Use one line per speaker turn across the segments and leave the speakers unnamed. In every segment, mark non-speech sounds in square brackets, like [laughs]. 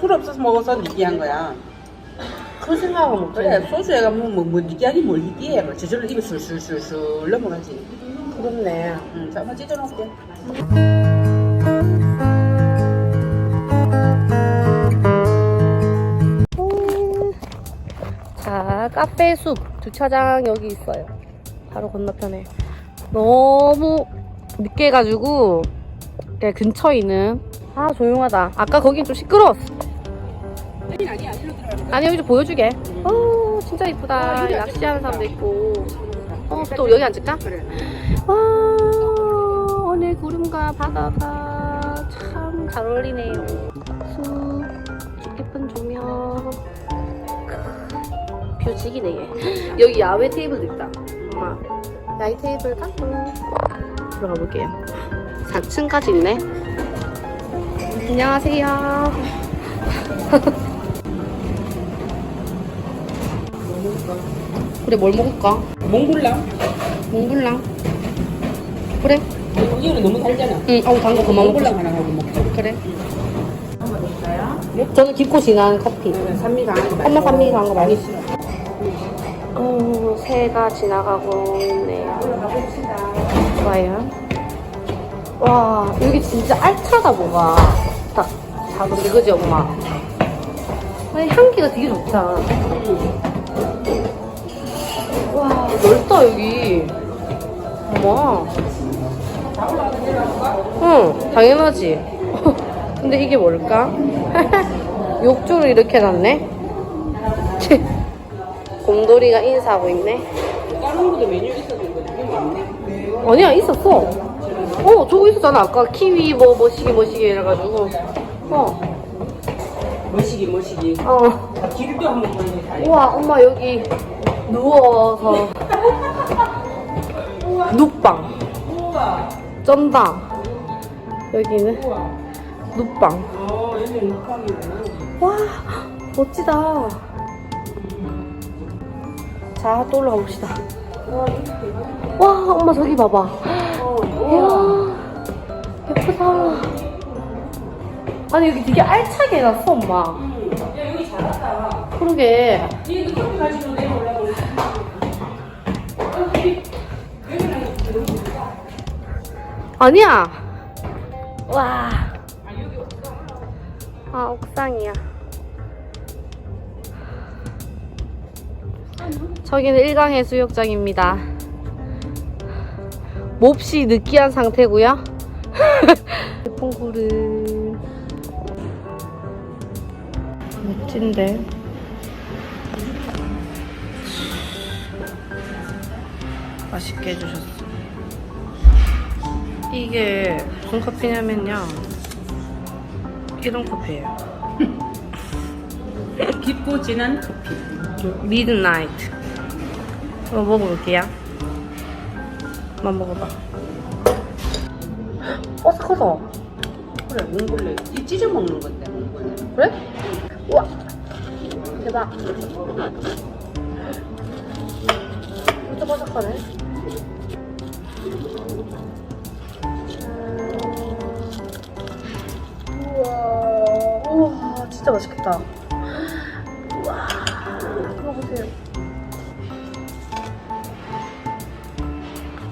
술 없어서 먹어서 느끼한 거야.
그 생각을 못해.
그래 소주에가 뭐, 뭐, 뭐 느끼하긴 뭘 느끼해. 뭐 저절로 입에 술술술술 넘어가지.
그렇네.
응, 자, 한번 찢어놓을게.
자, 카페 숲 주차장 여기 있어요. 바로 건너편에. 너무 늦게 가지고 네, 근처에 있는 아 조용하다. 아까 거긴 좀 시끄러웠어.
아니, 아니야. 일로 들어가.
아니 여기 좀 보여주게. 어 진짜 이쁘다. 낚시하는 사람도 있고. 어 또 여기 앉을까?
그래.
와 오늘 구름과 바다가 참 잘 어울리네요. 숲 예쁜 조명. 뷰 지기네 얘. 여기 야외 테이블도 있다. 엄마 야외 테이블 갖고 들어가 볼게요. 4층까지 있네. 안녕하세요. [laughs] 그래 뭘 먹을까?
몽골랑?
몽블랑. 그래.
이거는 너무 달잖아.
응. 어우 단거 그만 먹고
몽골랑 하나 하고 먹자.
그래. 저는 깊고 진한 커피.
산미 강한 거.
엄마 산미 강한 거 많이 싫어. 어, 새가 지나가고 있네요. 좋아요. 와, 여기 진짜 알차다, 뭐가. 딱, 작은데, 그지, 엄마? 아니, 향기가 되게 좋다. 와, 넓다, 여기. 어머. 응, 당연하지. [laughs] 근데 이게 뭘까? [laughs] 욕조를 이렇게 놨네? 치, [laughs] 곰돌이가 인사하고 있네?
다른 것도 메뉴 있었는데.
아니야, 있었어. 어, 저거 있었잖아. 아까 키위 뭐, 뭐시기, 뭐시기 이래가지고. 어,
머시기 머시기.
어.
길도 한번 보는 다.
우와, 엄마 여기 누워서. 눕방.
우와.
쩐다. 여기는
우와.
눕방.
어.
와, 멋지다. 자, 또 올라가 봅시다. 와, 엄마 저기 봐봐. 이야, 예쁘다. 아니, 여기 되게 알차게 해놨어, 엄마.
야, 여기 잘한다.
그러게.
얘도 커피 가지고 내려오려고 그랬어.
아니야. 와. 아, 옥상이야. 저기는 일강 해수욕장입니다. 몹시 느끼한 상태고요. [laughs] 예쁜 구름. 멋진데. 맛있게 해주셨어. 이게 무슨 커피냐면요. 이런 커피예요. [laughs]
깊고 진한 커피.
미드나이트. 한번 먹어볼게요. 한번 먹어봐. 어색하다.
그래, 몽골레. 이 찢어 먹는 건데, 몽골레.
그래? 우와. 대박. 진짜 바삭하네. 진짜 맛있겠다. 우와. 먹어보세요.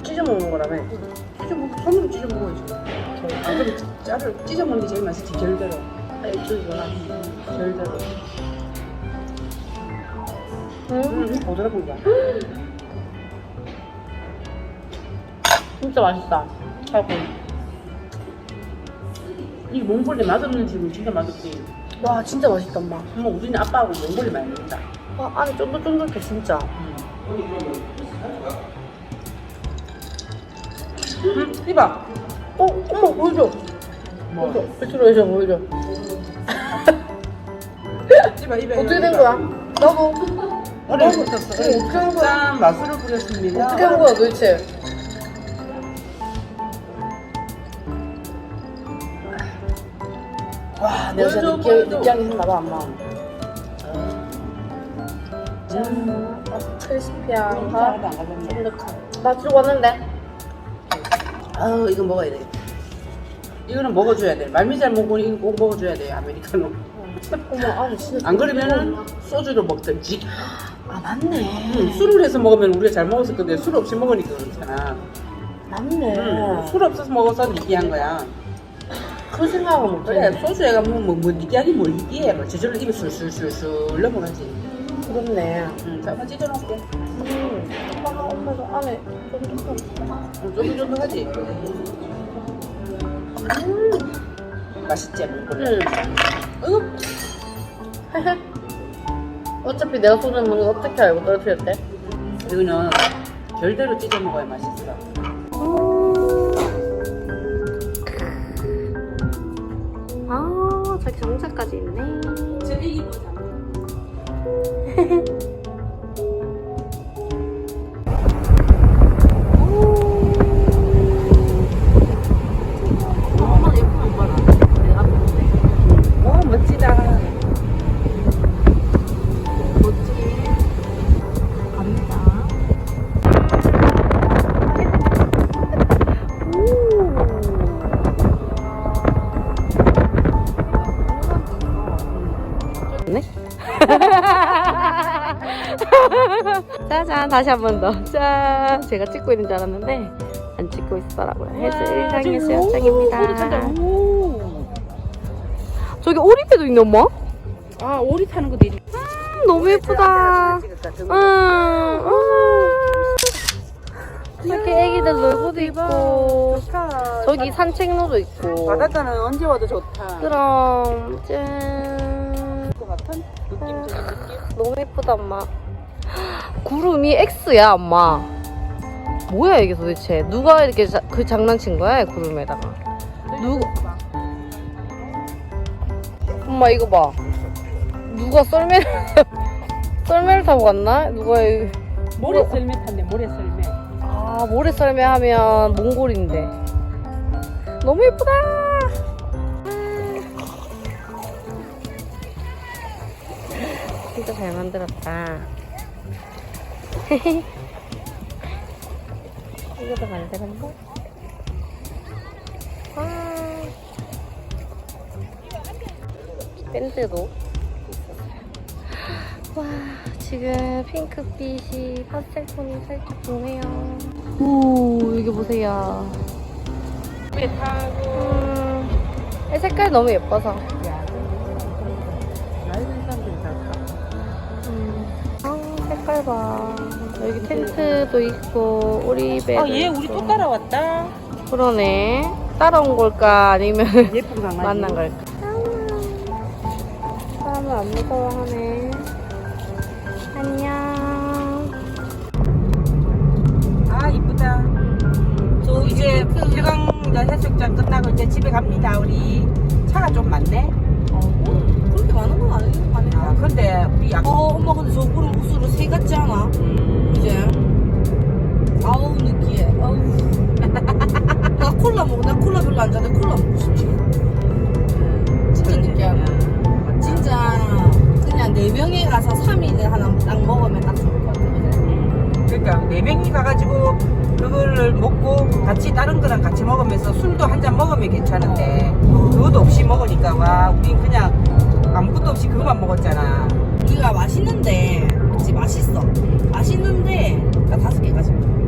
찢어 먹는 거라며.
찢어 먹, 손으로 찢어 먹어야지. 아, 그럼 짜를 찢어 먹는 게 제일 맛있지, 결대로.
아, 이쪽이구나.
결대로.
음,
음, 보드라본 거야. [gasps]
진짜 맛있다. 최고.
이 몽골레 맛없는 집은 진짜 맛없지.
와, 진짜 맛있다, 엄마.
엄마, 우리는 아빠하고 몽골레 많이 먹다.
와, 안에 쫀득쫀득해, 진짜.
음, 이봐.
어, 엄마, 보여줘.
뭐.
보여줘. 배추로 해줘, 보여줘. [laughs]
이봐, 이봐.
어떻게 된 거야? 응, 어떻게 한 거야?
짠, 맛술을 뿌렸습니다.
어떻게 한 거야, 도대체? 와, 내가 진짜
보여줘.
느끼하게 했나봐, 엄마. 짠. 아, 크리스피한 거.
하나도 안 가졌네.
쫀득한. 나 들고 왔는데.
아우, 이거 먹어야 돼. 이거는 먹어줘야 돼. 말미잘 이거 꼭 먹어줘야 돼, 아메리카노.
어머 아니 진짜
안 그러면은 소주를 먹든지.
아 맞네
응, 술을 해서 먹으면 우리가 잘 먹었을 건데 술 없이 먹으니까 그렇잖아.
맞네
응, 술 없어서 먹어서 느끼한 거야.
그 생각을 못해
그래 소주에가 뭐, 뭐, 뭐 느끼하긴 뭘 느끼해. 뭐 저절로 입에 술술술술 넘어가지.
그렇네
응, 자 한번 찢어놓을게.
음 오빠가 엄마도 안에 쫀득한
응, 쫀득쫀득하지. 음, 맛있지?
응
이거 [laughs]
어차피 내가 소주 먹는 거 어떻게 알고 떨어뜨렸대?
이거는 별대로 찢어 먹어야 맛있어.
저기 정자까지 있네
젤리 보자. [laughs]
짜잔 다시 한 번 더. 짠 제가 찍고 있는 줄 알았는데 안 찍고 있더라고요. 해수 일상의 수영장입니다. 저기 오리배도 있네 엄마?
아 오리 타는 거 내리.
음, 너무 예쁘다. 응. 음. 저기 애기들 놀고도 있고 저기 산책로도 있고
바닷가는 언제 와도 좋다.
그럼
짠것 같은 느낌 좀 느낌.
너무 예쁘다 엄마 구름이 X야 엄마. 뭐야 이게 도대체? 누가 이렇게 자- 그 장난친 거야 이 구름에다가? 누구? 엄마 이거 봐. 누가 썰매를 [laughs] 썰매를 타고 갔나? 누가 이
모래 썰매 탔네 모래 썰매.
아 모래 썰매 하면 몽골인데. 너무 예쁘다! 진짜 잘 만들었다 [laughs] 이거도 만들었나? 아 밴드도 와 지금 핑크빛이 파스텔 톤이 살짝 보네요 오 여기 보세요. 음, 이 색깔 너무 예뻐서. 음. 아 색깔 봐 여기 텐트도 있고 오리배
아, 얘 우리 또 따라왔다.
그러네 따라온 걸까 아니면 [laughs]
예쁜 강아지.
만난 걸까 사람을 안 무서워하네 안녕
아 이쁘다. 저 이제 태강 해수욕장 끝나고 이제 집에 갑니다. 우리 차가 좀 많네.
그렇게 많은 건 아니는 거 아니야?
아 근데 우리 약.
어, 엄마 근데 저 구름 무수로 새 같지 않아?
음,
이제. 아우, 느끼해. 아우. [laughs] 나 콜라 먹어. 나 콜라 별로 안 좋아해. 콜라 먹고 싶지. 진짜 느끼하고. 진짜 그냥 네 명이 가서 3일을 하나 딱 먹으면 딱 좋을 것 같아. 그지?
그러니까 네 명이 가가지고 그거를 먹고 같이 다른 거랑 같이 먹으면서 술도 한 잔 먹으면 괜찮은데 그것도 없이 먹으니까 와 우린 없이 그거만 먹었잖아.
이가 맛있는데, 그치, 맛있어. 맛있는데, 나 다섯 개까지 먹어.